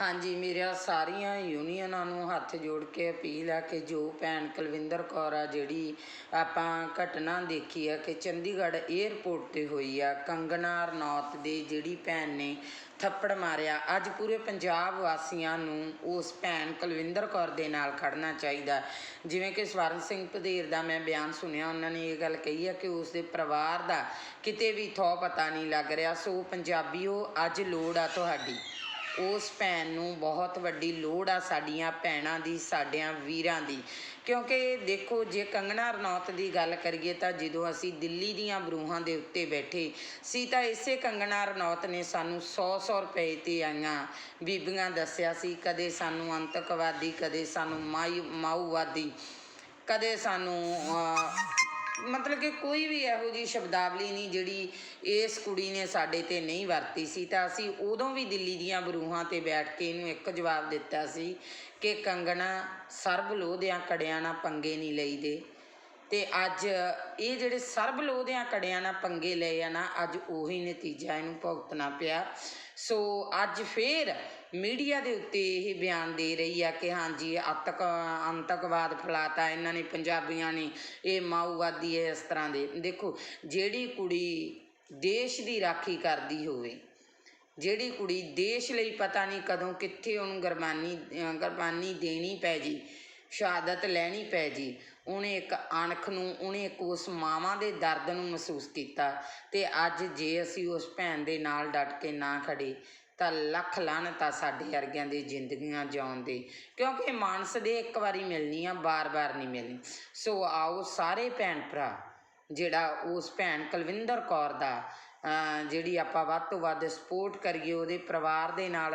ਹਾਂਜੀ ਮੇਰਾ ਸਾਰੀਆਂ ਯੂਨੀਅਨਾਂ ਨੂੰ ਹੱਥ ਜੋੜ ਕੇ ਅਪੀਲ ਆ ਕਿ ਜੋ ਭੈਣ ਕੁਲਵਿੰਦਰ ਕੌਰ ਆ, ਜਿਹੜੀ ਆਪਾਂ ਘਟਨਾ ਦੇਖੀ ਆ ਕਿ ਚੰਡੀਗੜ੍ਹ ਏਅਰਪੋਰਟ ਤੇ ਹੋਈ ਆ ਕੰਗਨਾ ਰਣੌਤ ਦੇ ਜਿਹੜੀ ਭੈਣ ਨੇ ਥੱਪੜ ਮਾਰਿਆ, ਅੱਜ ਪੂਰੇ ਪੰਜਾਬ ਵਾਸੀਆਂ ਨੂੰ ਉਸ ਭੈਣ ਕੁਲਵਿੰਦਰ ਕੌਰ ਦੇ ਨਾਲ ਖੜਨਾ ਚਾਹੀਦਾ। ਜਿਵੇਂ ਕਿ ਸਵਰਨ ਸਿੰਘ ਪਧੇਰ ਦਾ ਮੈਂ ਬਿਆਨ ਸੁਣਿਆ, ਉਹਨਾਂ ਨੇ ਇਹ ਗੱਲ ਕਹੀ ਹੈ ਕਿ ਉਸ ਦੇ ਪਰਿਵਾਰ ਦਾ ਕਿਤੇ ਵੀ ਥੋ ਪਤਾ ਨਹੀਂ ਲੱਗ ਰਿਹਾ, ਸੋ ਪੰਜਾਬੀਓ, ਅੱਜ ਲੋੜ ਆ ਤੁਹਾਡੀ। ਉਸ ਭੈਣ ਨੂੰ ਬਹੁਤ ਵੱਡੀ ਲੋੜ ਆ ਸਾਡੀਆਂ ਭੈਣਾਂ ਦੀ, ਸਾਡਿਆਂ ਵੀਰਾਂ ਦੀ। ਕਿਉਂਕਿ ਦੇਖੋ, ਜੇ ਕੰਗਣਾ ਰਣੌਤ ਦੀ ਗੱਲ ਕਰੀਏ ਤਾਂ ਜਦੋਂ ਅਸੀਂ ਦਿੱਲੀ ਦੀਆਂ ਬਰੂਹਾਂ ਦੇ ਉੱਤੇ ਬੈਠੇ ਸੀ ਤਾਂ ਇਸੇ ਕੰਗਣਾ ਰਣੌਤ ਨੇ ਸਾਨੂੰ 100-100 ਰੁਪਏ ਤੇ ਆਈਆਂ। ਬੀਬੀਆਂ ਦੱਸਿਆ ਸੀ, ਕਦੇ ਸਾਨੂੰ ਅੰਤਕਵਾਦੀ, ਕਦੇ ਸਾਨੂੰ ਮਾਈ ਮਾਊਵਾਦੀ ਕਦੇ ਸਾਨੂੰ ਮਤਲਬ ਕਿ ਕੋਈ ਵੀ ਇਹੋ ਜਿਹੀ ਸ਼ਬਦਾਵਲੀ ਨਹੀਂ ਜਿਹੜੀ ਇਸ ਕੁੜੀ ਨੇ ਸਾਡੇ ਤੇ ਨਹੀਂ ਵਰਤੀ ਸੀ। ਤਾਂ ਅਸੀਂ ਉਦੋਂ ਵੀ ਦਿੱਲੀ ਦੀਆਂ ਬਰੂਹਾਂ ਤੇ ਬੈਠ ਕੇ ਇਹਨੂੰ ਇੱਕ ਜਵਾਬ ਦਿੱਤਾ ਸੀ ਕਿ ਕੰਗਣਾ ਸਰਬ ਲੋਧਿਆਂ ਕੜਿਆਂ ਨਾਲ ਪੰਗੇ ਨਹੀਂ ਲਈਦੇ। ਤੇ ਅੱਜ ਇਹ ਜਿਹੜੇ ਸਰਬ ਲੋਧਿਆਂ ਕੜਿਆਂ ਨਾਲ ਪੰਗੇ ਲਏ ਆ ਨਾ, ਅੱਜ ਉਹੀ ਨਤੀਜਾ ਇਹਨੂੰ ਭੁਗਤਣਾ ਪਿਆ। ਸੋ ਅੱਜ ਫੇਰ ਮੀਡੀਆ ਦੇ ਉੱਤੇ ਇਹ ਬਿਆਨ ਦੇ ਰਹੀ ਆ ਕਿ ਹਾਂਜੀ ਇਹ ਆਤਕ ਅੰਤਕਵਾਦ ਫੈਲਾਤਾ, ਇਹਨਾਂ ਨੇ ਪੰਜਾਬੀਆਂ ਨੇ, ਇਹ ਮਾਓਵਾਦੀ ਹੈ ਇਸ ਤਰ੍ਹਾਂ ਦੇ। ਦੇਖੋ, ਜਿਹੜੀ ਕੁੜੀ ਦੇਸ਼ ਦੀ ਰਾਖੀ ਕਰਦੀ ਹੋਵੇ, ਜਿਹੜੀ ਕੁੜੀ ਦੇਸ਼ ਲਈ ਪਤਾ ਨਹੀਂ ਕਦੋਂ ਕਿੱਥੇ ਉਹਨੂੰ ਗੁਰਬਾਨੀ ਅਹ ਗੁਰਬਾਨੀ ਦੇਣੀ ਪੈ ਜੀ ਸ਼ਹਾਦਤ ਲੈਣੀ ਪੈ ਜੀ। ਉਹਨੇ ਇੱਕ ਅਣਖ ਨੂੰ, ਉਹਨੇ ਇੱਕ ਉਸ ਮਾਵਾਂ ਦੇ ਦਰਦ ਨੂੰ ਮਹਿਸੂਸ ਕੀਤਾ ਤੇ ਅੱਜ ਜੇ ਅਸੀਂ ਉਸ ਭੈਣ ਦੇ ਨਾਲ ਡਟ ਕੇ ਨਾ ਖੜੇ, ਤਾਂ ਲੱਖ ਲਾਹਨਤ ਆ ਸਾਡੇ ਵਰਗਿਆਂ ਦੀ ਜ਼ਿੰਦਗੀਆਂ ਜਿਉਣ ਦੇ। ਕਿਉਂਕਿ ਮਾਨਸ ਦੇ ਇੱਕ ਵਾਰੀ ਮਿਲਣੀ ਆ, ਬਾਰ-ਬਾਰ ਨਹੀਂ ਮਿਲਣੀ। ਸੋ ਆਓ ਸਾਰੇ ਭੈਣ ਭਰਾ, ਜਿਹੜਾ ਉਸ ਭੈਣ ਕੁਲਵਿੰਦਰ ਕੌਰ ਦਾ ਜਿਹੜੀ ਆਪਾਂ ਵੱਧ ਤੋਂ ਵੱਧ ਸਪੋਰਟ ਕਰੀਏ ਉਹਦੇ ਪਰਿਵਾਰ ਦੇ ਨਾਲ